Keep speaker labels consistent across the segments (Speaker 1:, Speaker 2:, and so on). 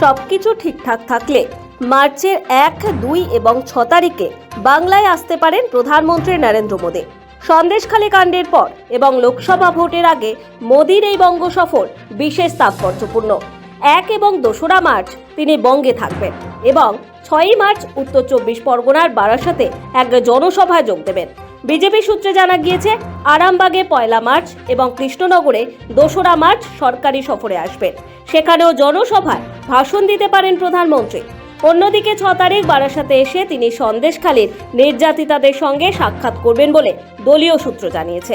Speaker 1: সবকিছু ঠিকঠাক থাকলে মার্চের এক, দুই এবং ছ তারিখে বাংলায় আসতে পারেন প্রধানমন্ত্রী নরেন্দ্র মোদী। সন্দেশখালী কাণ্ডের পর এবং লোকসভা ভোটের আগে মোদীর এই বঙ্গ সফর বিশেষ তাৎপর্যপূর্ণ। এক এবং দোসরা মার্চ তিনি বঙ্গে থাকবেন এবং ছয়ই মার্চ উত্তর চব্বিশ পরগনার বারাসাতে এক জনসভায় যোগ দেবেন। বিজেপি সূত্রে জানা গিয়েছে, আরামবাগে পয়লা মার্চ এবং কৃষ্ণনগরে দোসরা মার্চ সরকারি সফরে আসবেন। সেখানেও জনসভায় ভাষণ দিতে পারেন প্রধানমন্ত্রী। অন্যদিকে ছ তারিখ বারাসাতে এসে তিনি সন্দেশখালীর নির্যাতিতাদের সঙ্গে সাক্ষাৎ করবেন বলে দলীয় সূত্র জানিয়েছে।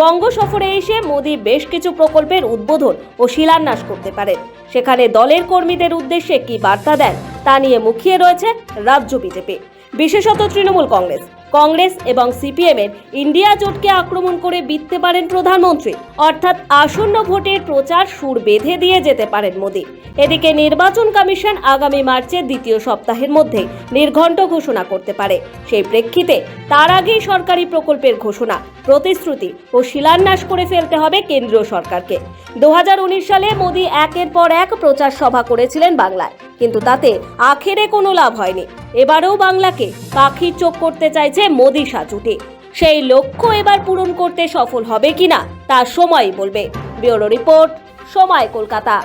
Speaker 1: বঙ্গ সফরে এসে মোদি বেশ কিছু প্রকল্পের উদ্বোধন ও শিলান্যাস করতে পারেন। সেখানে দলের কর্মীদের উদ্দেশ্যে কি বার্তা দেন তা নিয়ে মুখিয়ে রয়েছে রাজ্য বিজেপি। বিশেষত তৃণমূল কংগ্রেস। কংগ্রেস এবং সিপিএম এর ইন্ডিয়া জোটকে আক্রমণ করে বিততে পারেন প্রধানমন্ত্রী। অর্থাৎ আসন্ন ভোটের প্রচার সুর বেঁধে দিয়ে যেতে পারেন মোদী। এদিকে নির্বাচন কমিশন আগামী মার্চের দ্বিতীয় সপ্তাহের মধ্যে নির্ঘণ্ট ঘোষণা করতে পারে। সেই প্রেক্ষিতে তার আগেই সরকারি প্রকল্পের ঘোষণা, প্রতিশ্রুতি ও শিলান্যাস করে ফেলতে হবে কেন্দ্রীয় সরকারকে। দু হাজার উনিশ সালে মোদী একের পর এক প্রচার সভা করেছিলেন বাংলায়। কিন্তু তাতে আখেরে কোনো লাভ হয়নি। এবারেও বাংলাকে পাখির চোখ করতে চাইছে মোদি সাজুটি সেই লক্ষ্য এবার পূরণ করতে সফল হবে কিনা তা সময় বলবে। ব্যুরো রিপোর্ট, সময় কলকাতা।